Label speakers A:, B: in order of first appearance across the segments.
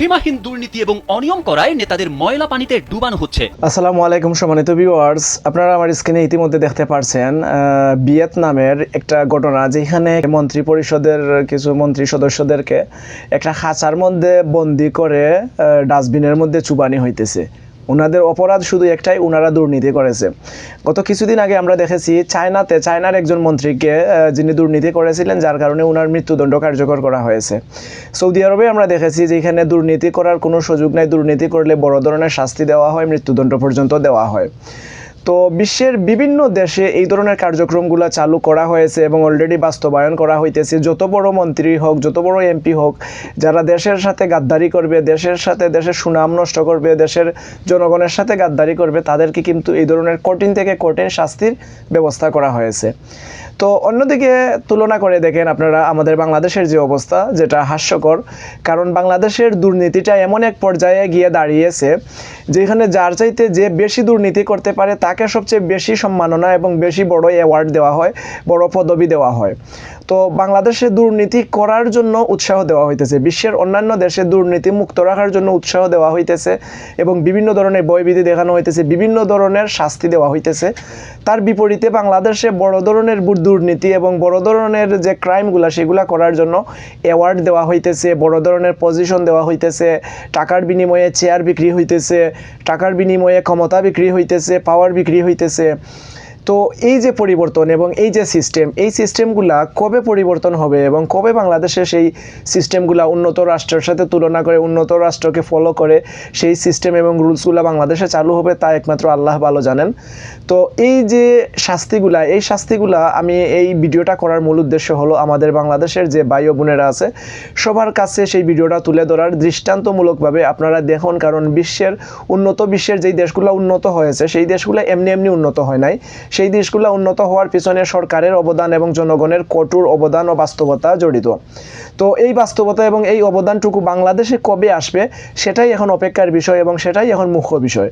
A: সীমাহীন দুর্নীতি এবং অনিয়ম করায় নেতাদের ময়লা পানিতে ডুবানো হচ্ছে।
B: আসসালামু আলাইকুম সম্মানিত ভিউয়ার্স আপনারা আমার স্ক্রিনে ইতিমধ্যে দেখতে পারছেন ভিয়েতনামের একটা ঘটনা যেখানে মন্ত্রী পরিষদের, কিছু মন্ত্রী সদস্যদেরকে একটা খাঁচার মধ্যে বন্দি করে ডাস্টবিনের মধ্যে চুবানি হইতেছে। ওনাদের অপরাধ শুধু একটাই, ওনারা দুর্নীতি করেছে। গত কিছুদিন আগে আমরা দেখেছি চায়নাতে, চায়নার একজন মন্ত্রীকে যিনি দুর্নীতি করেছিলেন, যার কারণে ওনার মৃত্যুদণ্ড কার্যকর করা হয়েছে। সৌদি আরবে আমরা দেখেছি যে এখানে দুর্নীতি করার কোনো সুযোগ নাই। দুর্নীতি করলে বড় ধরনের শাস্তি দেওয়া হয়, মৃত্যুদণ্ড পর্যন্ত দেওয়া হয়। তো বিশ্বের বিভিন্ন দেশে এই ধরনের কার্যক্রমগুলো চালু করা হয়েছে এবং অলরেডি বাস্তবায়ন করা হইতেছে। যত বড় মন্ত্রী হোক, যত বড় এমপি হোক, যারা দেশের সাথে গাদ্দারি করবে, দেশের সাথে দেশের সুনাম নষ্ট করবে, দেশের জনগণের সাথে গাদ্দারি করবে, তাদেরকে কিন্তু এই ধরনের কঠিন থেকে কঠিন শাস্তির ব্যবস্থা করা হয়েছে। তো অন্যদিকে তুলনা করে দেখেন আপনারা আমাদের বাংলাদেশের যে অবস্থা, যেটা হাস্যকর, কারণ বাংলাদেশের দুর্নীতিটা এমন এক পর্যায়ে গিয়ে দাঁড়িয়েছে, যেখানে যার চাইতে যে বেশি দুর্নীতি করতে পারে, তাকে সবচেয়ে বেশি সম্মাননা এবং বেশি বড় অ্যাওয়ার্ড দেওয়া হয় বড় পদবি দেওয়া হয়। তো বাংলাদেশে দুর্নীতি করার জন্য উৎসাহ দেওয়া হইতেছে। বিশ্বের অন্যান্য দেশে দুর্নীতি মুক্ত রাখার জন্য উৎসাহ দেওয়া হইতেছে এবং বিভিন্ন ধরনের বয়বিধি দেখানো হইতেছে, বিভিন্ন ধরনের শাস্তি দেওয়া হইতেছে। তার বিপরীতে বাংলাদেশে বড় ধরনের দুর্নীতি এবং বড় ধরনের যে ক্রাইমগুলা, সেগুলা করার জন্য অ্যাওয়ার্ড দেওয়া হইতেছে, বড় ধরনের পজিশন দেওয়া হইতেছে, টাকার বিনিময়ে চেয়ার বিক্রি হইতেছে, টাকার বিনিময়ে ক্ষমতা বিক্রি হইতেছে পাওয়ার বিক্রি হইতেছে। তো এই যে পরিবর্তন এবং এই যে সিস্টেম এই সিস্টেমগুলা কবে পরিবর্তন হবে এবং কবে বাংলাদেশে সেই সিস্টেমগুলা উন্নত রাষ্ট্রের সাথে তুলনা করে, উন্নত রাষ্ট্রকে ফলো করে সেই সিস্টেম এবং রুলসগুলা বাংলাদেশে চালু হবে তা একমাত্র আল্লাহ ভালো জানেন। তো এই যে শাস্তিগুলা, এই শাস্তিগুলা আমি এই ভিডিওটা করার মূল উদ্দেশ্য হলো আমাদের বাংলাদেশের যে ও বোনেরা আছে, সবার কাছে সেই ভিডিওটা তুলে ধরার দৃষ্টান্তমূলকভাবে আপনারা দেখুন, কারণ বিশ্বের, উন্নত বিশ্বের যেই দেশগুলো উন্নত হয়েছে, সেই দেশগুলো এমনি এমনি উন্নত হয় নাই। সেই দেশগুলো উন্নত হওয়ার পিছনে সরকারের অবদান এবং জনগণের কঠোর অবদান ও বাস্তবতা জড়িত। তো এই বাস্তবতা এবং এই অবদানটুকু বাংলাদেশে কবে আসবে, সেটাই এখন অপেক্ষার বিষয় এবং সেটাই এখন মুখ্য বিষয়।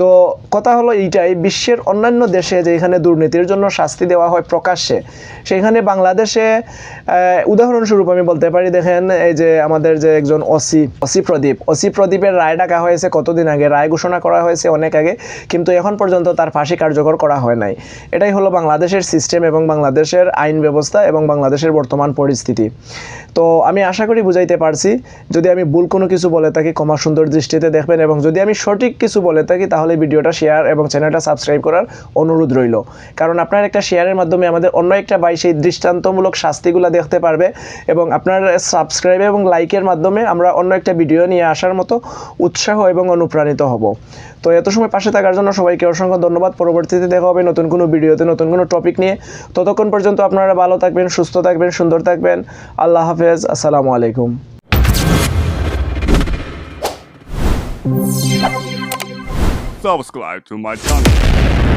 B: তো কথা হলো এইটাই, বিশ্বের অন্যান্য দেশে যে এখানে দুর্নীতির জন্য শাস্তি দেওয়া হয় প্রকাশ্যে, সেখানে বাংলাদেশে উদাহরণস্বরূপ আমি বলতে পারি, দেখেন এই যে আমাদের যে একজন অসি অসি প্রদীপ অসি প্রদীপের রায় ডাকা হয়েছে কতদিন আগে, রায় ঘোষণা করা হয়েছে অনেক আগে, কিন্তু এখন পর্যন্ত তার ফাঁসি কার্যকর করা হয় নাই। এটাই হলো বাংলাদেশের সিস্টেম এবং বাংলাদেশের আইন ব্যবস্থা এবং বাংলাদেশের বর্তমান পরিস্থিতি। তো আমি আশা করি বুঝাইতে পারছি, যদি আমি ভুল কোনো কিছু বলে থাকি, ক্ষমা সুন্দর দৃষ্টিতে দেখবেন এবং যদি আমি সঠিক কিছু বলে থাকি, তাহলে ভিডিওটা শেয়ার এবং চ্যানেলটা সাবস্ক্রাইব করার অনুরোধ রইল। কারণ আপনার একটা শেয়ারের মাধ্যমে আমাদের অন্য একটা ভাই সেই দৃষ্টান্তমূলক শাস্তিগুলো দেখতে পারবে এবং আপনার সাবস্ক্রাইব এবং লাইকের মাধ্যমে আমরা অন্য একটা ভিডিও নিয়ে আসার মতো উৎসাহ এবং অনুপ্রাণিত হব। তো এত সময় পাশে থাকার জন্য সবাইকে অসংখ্য ধন্যবাদ। পরবর্তীতে দেখা হবে নতুন কোনো ভিডিওতে, নতুন কোনো টপিক নিয়ে। ততক্ষণ পর্যন্ত আপনারা ভালো থাকবেন, সুস্থ থাকবেন, সুন্দর থাকবেন। আল্লাহ হাফেজ, আসসালামু আলাইকুম।
C: Subscribe to my channel.